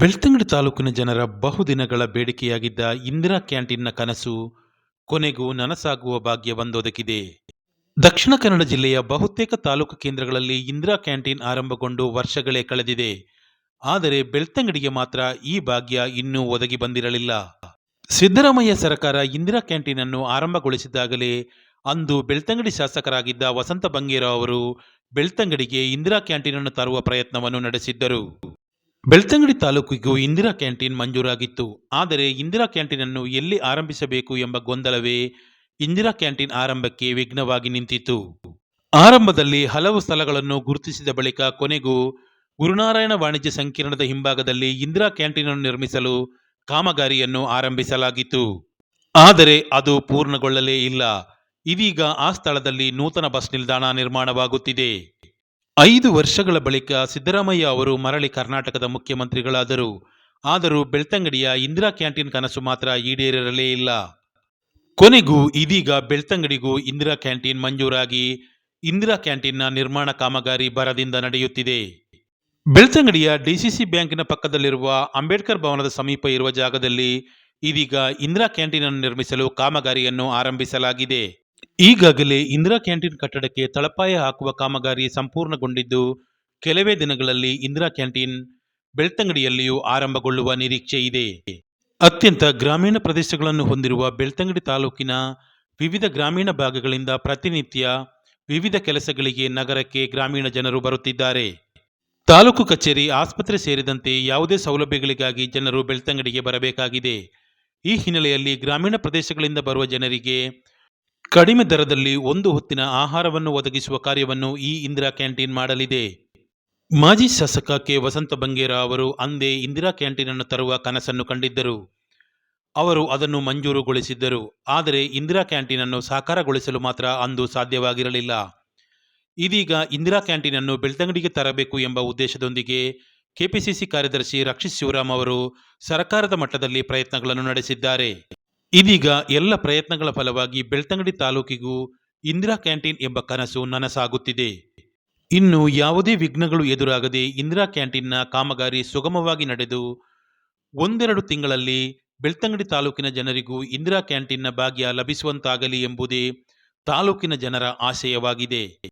ಬೆಳ್ತಂಗಡಿ ತಾಲೂಕಿನ ಜನರ ಬಹುದಿನಗಳ ಬೇಡಿಕೆಯಾಗಿದ್ದ ಇಂದಿರಾ ಕ್ಯಾಂಟೀನ್ನ ಕನಸು ಕೊನೆಗೂ ನನಸಾಗುವ ಭಾಗ್ಯ ಬಂದೊದಗಿದೆ ದಕ್ಷಿಣ ಕನ್ನಡ ಜಿಲ್ಲೆಯ ಬಹುತೇಕ ತಾಲೂಕು ಕೇಂದ್ರಗಳಲ್ಲಿ ಇಂದಿರಾ ಕ್ಯಾಂಟೀನ್ ಆರಂಭಗೊಂಡು ವರ್ಷಗಳೇ ಕಳೆದಿದೆ. ಆದರೆ ಬೆಳ್ತಂಗಡಿಗೆ ಮಾತ್ರ ಈ ಭಾಗ್ಯ ಇನ್ನೂ ಒದಗಿ ಬಂದಿರಲಿಲ್ಲ. ಸಿದ್ದರಾಮಯ್ಯ ಸರ್ಕಾರ ಇಂದಿರಾ ಕ್ಯಾಂಟೀನ್ ಅನ್ನು ಆರಂಭಗೊಳಿಸಿದ್ದಾಗಲೇ ಅಂದು ಬೆಳ್ತಂಗಡಿ ಶಾಸಕರಾಗಿದ್ದ ವಸಂತ ಬಂಗೇರಾವ್ ಅವರು ಬೆಳ್ತಂಗಡಿಗೆ ಇಂದಿರಾ ಕ್ಯಾಂಟೀನ್ ಅನ್ನು ತರುವ ಪ್ರಯತ್ನವನ್ನು ನಡೆಸಿದ್ದರು. ಬೆಳ್ತಂಗಡಿ ತಾಲೂಕಿಗೂ ಇಂದಿರಾ ಕ್ಯಾಂಟೀನ್ ಮಂಜೂರಾಗಿತ್ತು. ಆದರೆ ಇಂದಿರಾ ಕ್ಯಾಂಟೀನ್ ಅನ್ನು ಎಲ್ಲಿ ಆರಂಭಿಸಬೇಕು ಎಂಬ ಗೊಂದಲವೇ ಇಂದಿರಾ ಕ್ಯಾಂಟೀನ್ ಆರಂಭಕ್ಕೆ ವಿಘ್ನವಾಗಿ ನಿಂತಿತು ಆರಂಭದಲ್ಲಿ ಹಲವು ಸ್ಥಳಗಳನ್ನು ಗುರುತಿಸಿದ ಬಳಿಕ ಕೊನೆಗೂ ಗುರುನಾರಾಯಣ ವಾಣಿಜ್ಯ ಸಂಕೀರ್ಣದ ಹಿಂಭಾಗದಲ್ಲಿ ಇಂದಿರಾ ಕ್ಯಾಂಟೀನ್ ಅನ್ನು ನಿರ್ಮಿಸಲು ಕಾಮಗಾರಿಯನ್ನು ಆರಂಭಿಸಲಾಗಿತ್ತು. ಆದರೆ ಅದು ಪೂರ್ಣಗೊಳ್ಳಲೇ ಇಲ್ಲ. ಇದೀಗ ಆ ಸ್ಥಳದಲ್ಲಿ ನೂತನ ಬಸ್ ನಿಲ್ದಾಣ ನಿರ್ಮಾಣವಾಗುತ್ತಿದೆ. ಐದು ವರ್ಷಗಳ ಬಳಿಕ ಸಿದ್ದರಾಮಯ್ಯ ಅವರು ಮರಳಿ ಕರ್ನಾಟಕದ ಮುಖ್ಯಮಂತ್ರಿಗಳಾದರು. ಆದರೂ ಬೆಳ್ತಂಗಡಿಯ ಇಂದಿರಾ ಕ್ಯಾಂಟೀನ್ ಕನಸು ಮಾತ್ರ ಈಡೇರಿರಲೇ ಇಲ್ಲ. ಕೊನೆಗೂ ಇದೀಗ ಬೆಳ್ತಂಗಡಿಗೂ ಇಂದಿರಾ ಕ್ಯಾಂಟೀನ್ ಮಂಜೂರಾಗಿ. ಇಂದಿರಾ ಕ್ಯಾಂಟೀನ್ನ ನಿರ್ಮಾಣ ಕಾಮಗಾರಿ ಭರದಿಂದ ನಡೆಯುತ್ತಿದೆ. ಬೆಳ್ತಂಗಡಿಯ ಡಿಸಿಸಿ ಬ್ಯಾಂಕಿನ ಪಕ್ಕದಲ್ಲಿರುವ ಅಂಬೇಡ್ಕರ್ ಭವನದ ಸಮೀಪ ಇರುವ ಜಾಗದಲ್ಲಿ ಇದೀಗ ಇಂದಿರಾ ಕ್ಯಾಂಟೀನ್ ಅನ್ನು ನಿರ್ಮಿಸಲು ಕಾಮಗಾರಿಯನ್ನು ಆರಂಭಿಸಲಾಗಿದೆ. ಈಗಾಗಲೇ ಇಂದಿರಾ ಕ್ಯಾಂಟೀನ್ ಕಟ್ಟಡಕ್ಕೆ ತಳಪಾಯ ಹಾಕುವ ಕಾಮಗಾರಿ ಸಂಪೂರ್ಣಗೊಂಡಿದ್ದು, ಕೆಲವೇ ದಿನಗಳಲ್ಲಿ ಇಂದಿರಾ ಕ್ಯಾಂಟೀನ್ ಬೆಳ್ತಂಗಡಿಯಲ್ಲಿಯೂ ಆರಂಭಗೊಳ್ಳುವ ನಿರೀಕ್ಷೆ ಇದೆ. ಅತ್ಯಂತ ಗ್ರಾಮೀಣ ಪ್ರದೇಶಗಳನ್ನು ಹೊಂದಿರುವ ಬೆಳ್ತಂಗಡಿ ತಾಲೂಕಿನ ವಿವಿಧ ಗ್ರಾಮೀಣ ಭಾಗಗಳಿಂದ ಪ್ರತಿನಿತ್ಯ ವಿವಿಧ ಕೆಲಸಗಳಿಗೆ ನಗರಕ್ಕೆ ಗ್ರಾಮೀಣ ಜನರು ಬರುತ್ತಿದ್ದಾರೆ. ತಾಲೂಕು ಕಚೇರಿ, ಆಸ್ಪತ್ರೆ ಸೇರಿದಂತೆ ಯಾವುದೇ ಸೌಲಭ್ಯಗಳಿಗಾಗಿ ಜನರು ಬೆಳ್ತಂಗಡಿಗೆ ಬರಬೇಕಾಗಿದೆ. ಈ ಹಿನ್ನೆಲೆಯಲ್ಲಿ ಗ್ರಾಮೀಣ ಪ್ರದೇಶಗಳಿಂದ ಬರುವ ಜನರಿಗೆ ಕಡಿಮೆ ದರದಲ್ಲಿ ಒಂದು ಹೊತ್ತಿನ ಆಹಾರವನ್ನು ಒದಗಿಸುವ ಕಾರ್ಯವನ್ನು ಈ ಇಂದಿರಾ ಕ್ಯಾಂಟೀನ್ ಮಾಡಲಿದೆ. ಮಾಜಿ ಶಾಸಕ ಕೆ. ವಸಂತ ಬಂಗೇರ ಅವರು ಅಂದೇ ಇಂದಿರಾ ಕ್ಯಾಂಟೀನ್ ಅನ್ನು ತರುವ ಕನಸನ್ನು ಕಂಡಿದ್ದರು. ಅವರು ಅದನ್ನು ಮಂಜೂರುಗೊಳಿಸಿದ್ದರು. ಆದರೆ ಇಂದಿರಾ ಕ್ಯಾಂಟೀನ್ ಅನ್ನು ಸಾಕಾರಗೊಳಿಸಲು ಮಾತ್ರ ಅಂದು ಸಾಧ್ಯವಾಗಿರಲಿಲ್ಲ. ಇದೀಗ ಇಂದಿರಾ ಕ್ಯಾಂಟೀನ್ ಅನ್ನು ಬೆಳ್ತಂಗಡಿಗೆ ತರಬೇಕು ಎಂಬ ಉದ್ದೇಶದೊಂದಿಗೆ ಕೆಪಿಸಿಸಿ ಕಾರ್ಯದರ್ಶಿ ರಕ್ಷಿತ್ ಶಿವರಾಮ್ ಅವರು ಸರ್ಕಾರದ ಮಟ್ಟದಲ್ಲಿ ಪ್ರಯತ್ನಗಳನ್ನು ನಡೆಸಿದ್ದಾರೆ. ಇದೀಗ ಎಲ್ಲ ಪ್ರಯತ್ನಗಳ ಫಲವಾಗಿ ಬೆಳ್ತಂಗಡಿ ತಾಲೂಕಿಗೂ ಇಂದಿರಾ ಕ್ಯಾಂಟೀನ್ ಎಂಬ ಕನಸು ನನಸಾಗುತ್ತಿದೆ. ಇನ್ನು ಯಾವುದೇ ವಿಘ್ನಗಳು ಎದುರಾಗದೆ ಇಂದಿರಾ ಕ್ಯಾಂಟೀನ್ನ ಕಾಮಗಾರಿ ಸುಗಮವಾಗಿ ನಡೆದು ಒಂದೆರಡು ತಿಂಗಳಲ್ಲಿ ಬೆಳ್ತಂಗಡಿ ತಾಲೂಕಿನ ಜನರಿಗೂ ಇಂದಿರಾ ಕ್ಯಾಂಟೀನ್ನ ಭಾಗ್ಯ ಲಭಿಸುವಂತಾಗಲಿ ಎಂಬುದೇ ತಾಲೂಕಿನ ಜನರ ಆಶಯವಾಗಿದೆ.